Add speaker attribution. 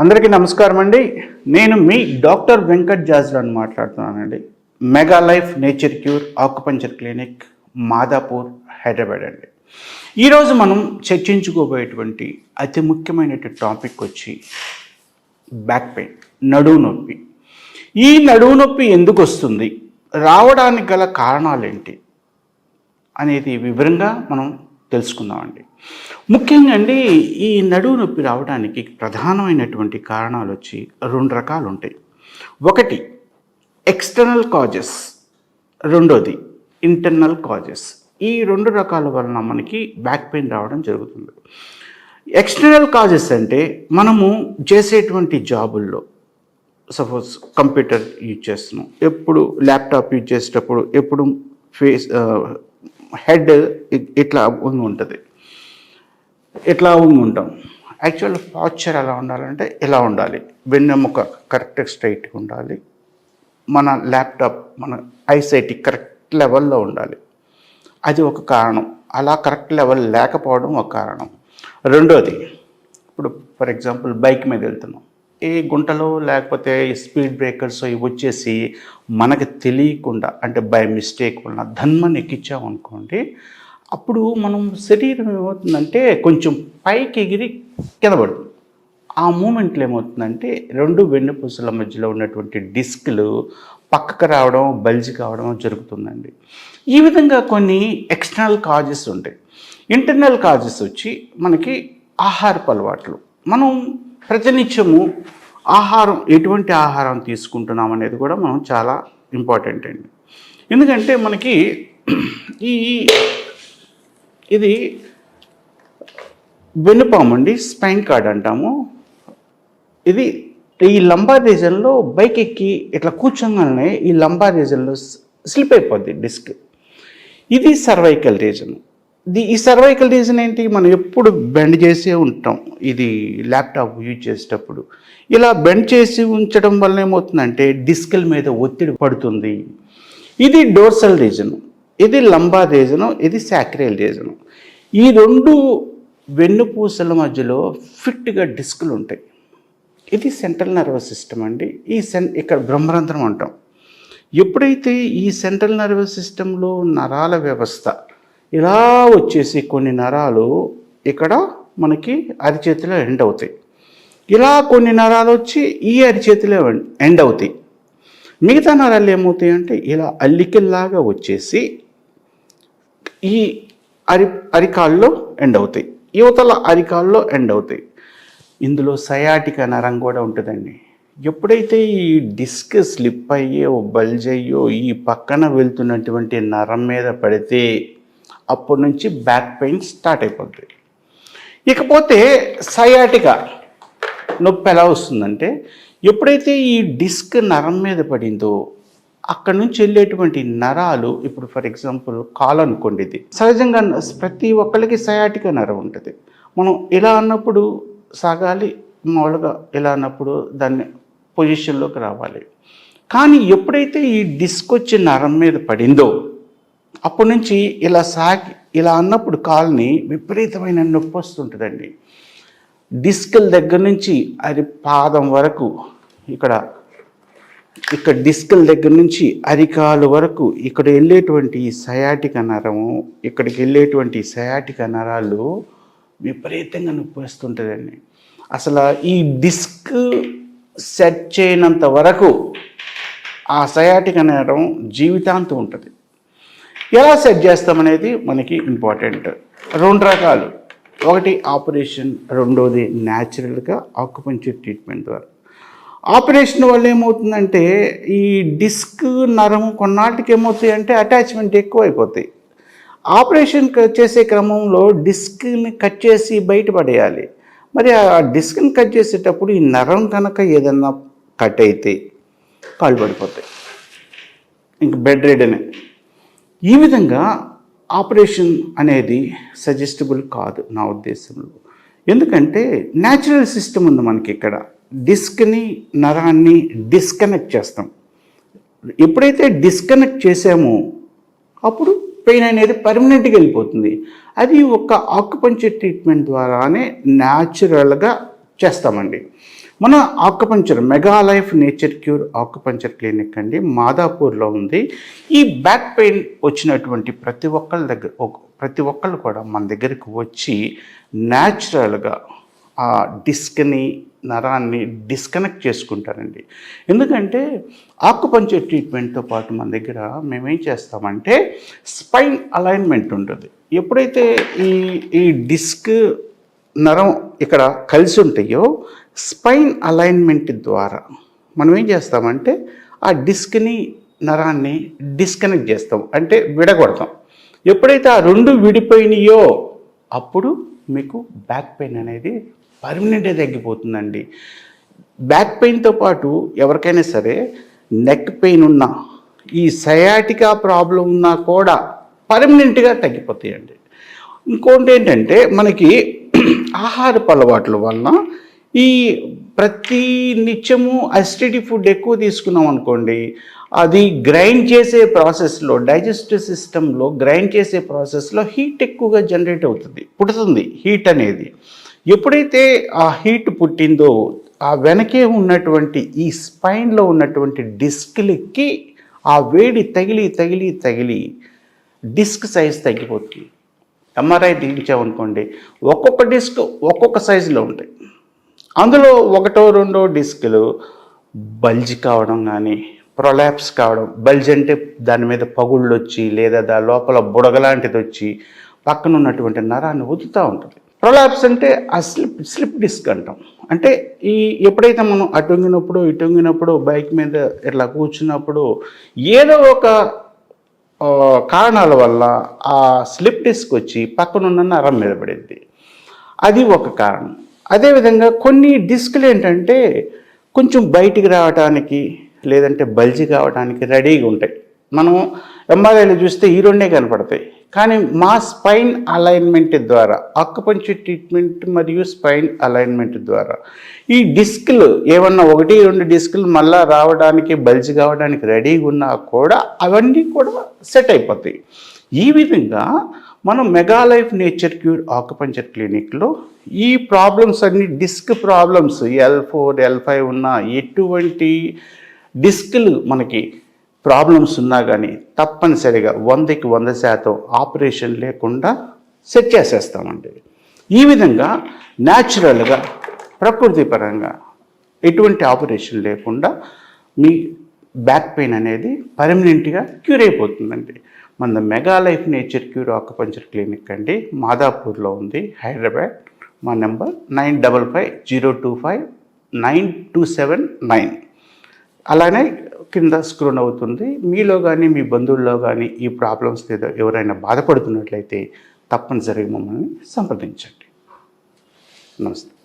Speaker 1: అందరికీ నమస్కారం అండి. నేను మీ డాక్టర్ వెంకట్ జాజ్రాన్ మాట్లాడుతున్నానండి. Mega life nature cure acupuncture clinic Madhapur Hyderabad అండి. ఈరోజు మనం చర్చించుకోబోయేటువంటి అతి ముఖ్యమైనటువంటి టాపిక్ వచ్చి బ్యాక్ పెయిన్ నడువు నొప్పి. ఈ నడువు నొప్పి ఎందుకు వస్తుంది? రావడానికి గల కారణాలు ఏంటి? అనేది వివరంగా మనం తెలుసుకుందామండి. ముఖ్యంగా అండి ఈ నడువు నొప్పి రావడానికి ప్రధానమైనటువంటి కారణాలు వచ్చి రెండు రకాలు ఉంటాయి. ఒకటి ఎక్స్టర్నల్ కాజెస్ రెండోది ఇంటర్నల్ కాజెస్ ఈ రెండు రకాల వలన మనకి బ్యాక్ పెయిన్ రావడం జరుగుతుంది. ఎక్స్టర్నల్ కాజెస్ అంటే మనము చేసేటువంటి జాబుల్లో సపోజ్ కంప్యూటర్ యూజ్ చేస్తున్నాం. ఎప్పుడు ల్యాప్టాప్ యూజ్ చేసేటప్పుడు ఎప్పుడు ఫేస్ హెడ్ ఇట్లా ఉంటుంది. ఇట్లా ఉంటాం? యాక్చువల్ పాశ్చర్ ఎలా ఉండాలంటే ఎలా ఉండాలి? వెన్నెముక కరెక్ట్ స్ట్రైట్గా ఉండాలి. మన ల్యాప్టాప్ మన ఐసైటి కరెక్ట్ లెవెల్లో ఉండాలి. అది ఒక కారణం. అలా కరెక్ట్ లెవెల్ లేకపోవడం ఒక కారణం. రెండోది ఇప్పుడు ఫర్ ఎగ్జాంపుల్ బైక్ మీద వెళ్తున్నాం. ఏ గుంటలో లేకపోతే స్పీడ్ బ్రేకర్స్ ఇవి వచ్చేసి మనకి తెలియకుండా అంటే బై మిస్టేక్ వలన ధన్మని ఎక్కించామనుకోండి అప్పుడు మనం శరీరం ఏమవుతుందంటే కొంచెం పైకి ఎగిరి కింద పడుతుంది. ఆ మూమెంట్లో ఏమవుతుందంటే రెండు వెన్నుపూసల మధ్యలో ఉన్నటువంటి డిస్క్లు పక్కకు రావడం బల్జి కావడం జరుగుతుందండి. ఈ విధంగా కొన్ని ఎక్స్టర్నల్ కాజెస్ ఉంటాయి. ఇంటర్నల్ కాజెస్ వచ్చి మనకి ఆహారపు అలవాట్లు. మనం ప్రతినిత్యము ఆహారం ఎటువంటి ఆహారం తీసుకుంటున్నాం అనేది కూడా మనం చాలా ఇంపార్టెంట్ అండి. ఎందుకంటే మనకి ఈ ఇది వెన్నుపాము అండి స్పైన్ కార్డ్ అంటాము. ఇది ఈ లంబార్ రీజన్లో బైక్ ఎక్కి ఇట్లా కూర్చోగానే ఈ లంబార్ రీజన్లో స్లిప్ అయిపోద్ది డిస్క్. ఇది సర్వైకల్ రీజన్. ది ఈ సర్వైకల్ రీజన్ ఏంటి? మనం ఎప్పుడు బెండ్ చేసే ఉంటాం. ఇది ల్యాప్టాప్ యూజ్ చేసేటప్పుడు. ఇలా బెండ్ చేసి ఉంచడం వల్ల ఏమవుతుందంటే డిస్కుల మీద ఒత్తిడి పడుతుంది. ఇది డోర్సల్ రీజన్. ఇది లంబా రీజను ఇది సాక్రియల్ రీజను. ఈ రెండు వెన్నుపూసల మధ్యలో ఫిట్గా డిస్కులు ఉంటాయి. ఇది సెంట్రల్ నర్వస్ సిస్టమ్ అండి. ఈ సెన్ ఇక్కడ బ్రహ్మరంధ్రం అంటాం. ఎప్పుడైతే ఈ సెంట్రల్ నర్వస్ సిస్టంలో నరాల వ్యవస్థ ఇలా వచ్చేసి కొన్ని నరాలు ఇక్కడ మనకి అరిచేతిలో ఎండ్ అవుతాయి. ఇలా కొన్ని నరాలు వచ్చి ఈ అరిచేతిలో ఎండ్ అవుతాయి. మిగతా నరాలు ఏమవుతాయి అంటే ఇలా అల్లికల్లాగా వచ్చేసి ఈ అరి అరికాల్లో ఎండ్ అవుతాయి. యువతల అరికాల్లో ఎండ్ అవుతాయి. ఇందులో సయాటిక నరం కూడా ఉంటుందండి. ఎప్పుడైతే ఈ డిస్క్ స్లిప్ అయ్యో బల్జ్ అయ్యో ఈ పక్కన వెళ్తున్నటువంటి నరం మీద పడితే అప్పటి నుంచి బ్యాక్ పెయిన్ స్టార్ట్ అయిపోతుంది ఇకపోతే సయాటిక నొప్పి ఎలా వస్తుందంటే ఎప్పుడైతే ఈ డిస్క్ నరం మీద పడిందో అక్కడ నుంచి వెళ్ళేటువంటి నరాలు ఇప్పుడు ఫర్ ఎగ్జాంపుల్ కాలు అనుకోండి ఇది సహజంగా ప్రతి ఒక్కరికి సయాటిక నరం ఉంటుంది. మనం ఇలా అన్నప్పుడు సాగాలి మామూలుగా ఇలా అన్నప్పుడు దాన్ని పొజిషన్లోకి రావాలి. కానీ ఎప్పుడైతే ఈ డిస్క్ వచ్చి నరం మీద పడిందో అప్పటి నుంచి ఇలా సాగి ఇలా అన్నప్పుడు కాల్ని విపరీతమైన నొప్పి వస్తుంటుందండి. డిస్కల్ దగ్గర నుంచి అది పాదం వరకు ఇక్కడ ఇక్కడ డిస్కల్ దగ్గర నుంచి అరికాలు వరకు ఇక్కడ వెళ్ళేటువంటి సయాటిక నరము ఇక్కడికి వెళ్ళేటువంటి సయాటిక నరాలు విపరీతంగా నొప్పి వస్తుంటుందండి. అసలు ఈ డిస్క్ సెట్ చేయనంత వరకు ఆ సయాటిక నరం జీవితాంతం ఉంటుంది. ఎలా సెట్ చేస్తామనేది మనకి ఇంపార్టెంట్. రెండు రకాలు. ఒకటి ఆపరేషన్ రెండోది న్యాచురల్గా ఆకుపంచర్ ట్రీట్మెంట్ ద్వారా. ఆపరేషన్ వల్ల ఏమవుతుందంటే ఈ డిస్క్ నరం కొన్నాటికి ఏమవుతాయి అంటే అటాచ్మెంట్ ఎక్కువ అయిపోతాయి ఆపరేషన్ చేసే క్రమంలో డిస్క్ని కట్ చేసి బయటపడేయాలి. మరి ఆ డిస్క్ని కట్ చేసేటప్పుడు ఈ నరం కనుక ఏదన్నా కట్ అయితే కాలు పడిపోతాయి. ఇంక బెడ్ రెడీనే. ఈ విధంగా ఆపరేషన్ అనేది సజెస్టబుల్ కాదు నా ఉద్దేశంలో. ఎందుకంటే న్యాచురల్ సిస్టమ్ ఉంది మనకి ఇక్కడ. డిస్క్ని నరాన్ని డిస్కనెక్ట్ చేస్తాం. ఎప్పుడైతే డిస్కనెక్ట్ చేసామో అప్పుడు పెయిన్ అనేది పర్మనెంట్గా వెళ్ళిపోతుంది. అది ఒక ఆకుపంచర్ ట్రీట్మెంట్ ద్వారానే న్యాచురల్గా చేస్తామండి. మన acupuncture mega life nature cure acupuncture clinic అండి మాదాపూర్లో ఉంది. ఈ బ్యాక్ పెయిన్ వచ్చినటువంటి ప్రతి ఒక్కళ్ళ దగ్గర ఒక- ప్రతి ఒక్కళ్ళు కూడా మన దగ్గరికి వచ్చి న్యాచురల్గా ఆ డిస్క్ని నరాన్ని డిస్కనెక్ట్ చేసుకుంటారండి. ఎందుకంటే ఆకుపంచర్ ట్రీట్మెంట్తో పాటు మన దగ్గర మేమేం చేస్తామంటే స్పైన్ అలైన్మెంట్ ఉంటుంది. ఎప్పుడైతే ఈ ఈ డిస్క్ నరం ఇక్కడ కలిసి ఉంటాయో స్పైన్ అలైన్మెంట్ ద్వారా మనం ఏం చేస్తామంటే ఆ డిస్క్ని నరాన్ని డిస్కనెక్ట్ చేస్తాం. అంటే విడగొడతాం. ఎప్పుడైతే ఆ రెండు విడిపోయినాయో అప్పుడు మీకు బ్యాక్ పెయిన్ అనేది పర్మనెంట్గా తగ్గిపోతుందండి. బ్యాక్ పెయిన్తో పాటు ఎవరికైనా సరే నెక్ పెయిన్ ఉన్నా ఈ సయాటికా ప్రాబ్లం ఉన్నా కూడా పర్మనెంట్గా తగ్గిపోతాయండి. ఇంకోటి ఏంటంటే మనకి ఆహారపు అలవాట్ల వలన ఈ ప్రతి నిత్యము అసిడిటీ ఫుడ్ ఎక్కువ తీసుకున్నాం అనుకోండి అది గ్రైండ్ చేసే ప్రాసెస్లో డైజెస్టివ్ సిస్టంలో గ్రైండ్ చేసే ప్రాసెస్లో హీట్ ఎక్కువగా జనరేట్ అవుతుంది పుడుతుంది హీట్ అనేది. ఎప్పుడైతే ఆ హీట్ పుట్టిందో ఆ వెనకే ఉన్నటువంటి ఈ స్పైన్లో ఉన్నటువంటి డిస్క్లెక్కి ఆ వేడి తగిలి తగిలి తగిలి డిస్క్ సైజ్ తగ్గిపోతుంది. ఎంఆర్ఐ తీయించామనుకోండి ఒక్కొక్క డిస్క్ ఒక్కొక్క సైజులో ఉంటాయి. అందులో ఒకటో రెండో డిస్కులు బల్జ్ కావడం కానీ ప్రొలాప్స్ కావడం బల్జ్ అంటే దాని మీద పగుళ్ళు వచ్చి లేదా దాని లోపల బుడగలాంటిది వచ్చి పక్కన ఉన్నటువంటి నరాన్ని వదుతూ ఉంటుంది. ప్రొలాప్స్ అంటే ఆ స్లిప్ స్లిప్ డిస్క్ అంటాం. అంటే ఈ ఎప్పుడైతే మనం అటు వంగినప్పుడు ఇటు వంగినప్పుడు బైక్ మీద ఇట్లా కూర్చున్నప్పుడు ఏదో ఒక కారణాల వల్ల ఆ స్లిప్ డిస్క్ వచ్చి పక్కనున్న నరం మీద పడింది. అది ఒక కారణం. అదేవిధంగా కొన్ని డిస్కులు ఏంటంటే కొంచెం బయటికి రావడానికి లేదంటే బల్జి కావడానికి రెడీగా ఉంటాయి. మనం ఎంఆర్ఐలు చూస్తే ఈ రెండే కనపడతాయి. కానీ మా స్పైన్ అలైన్మెంట్ ద్వారా అక్కుపంచి ట్రీట్మెంట్ మరియు స్పైన్ అలైన్మెంట్ ద్వారా ఈ డిస్క్లు ఏమన్నా ఒకటి రెండు డిస్క్లు మళ్ళా రావడానికి బల్జి కావడానికి రెడీగా ఉన్నా కూడా అవన్నీ కూడా సెట్ అయిపోతాయి. ఈ విధంగా మనం mega life nature cure acupuncture క్లినిక్లో ఈ ప్రాబ్లమ్స్ అన్ని disc problems L four L five ఉన్న ఎటువంటి డిస్కులు మనకి ప్రాబ్లమ్స్ ఉన్నా కానీ తప్పనిసరిగా వందకి వంద శాతం ఆపరేషన్ లేకుండా సెట్ చేసేస్తామండి. ఈ విధంగా న్యాచురల్గా ప్రకృతి పరంగా ఎటువంటి ఆపరేషన్ లేకుండా మీ బ్యాక్ పెయిన్ అనేది పర్మనెంట్గా క్యూర్ అయిపోతుందండి. మన mega life nature cure acupuncture clinic అండి. మాదాపూర్లో ఉంది. హైదరాబాద్. మా number nine double five zero two five nine two seven nine. అలానే కింద స్క్రోన్ అవుతుంది. మీలో కానీ మీ బంధువుల్లో కానీ ఈ ప్రాబ్లమ్స్ ఏదో ఎవరైనా బాధపడుతున్నట్లయితే తప్పనిసరిగా మమ్మల్ని సంప్రదించండి. నమస్తే.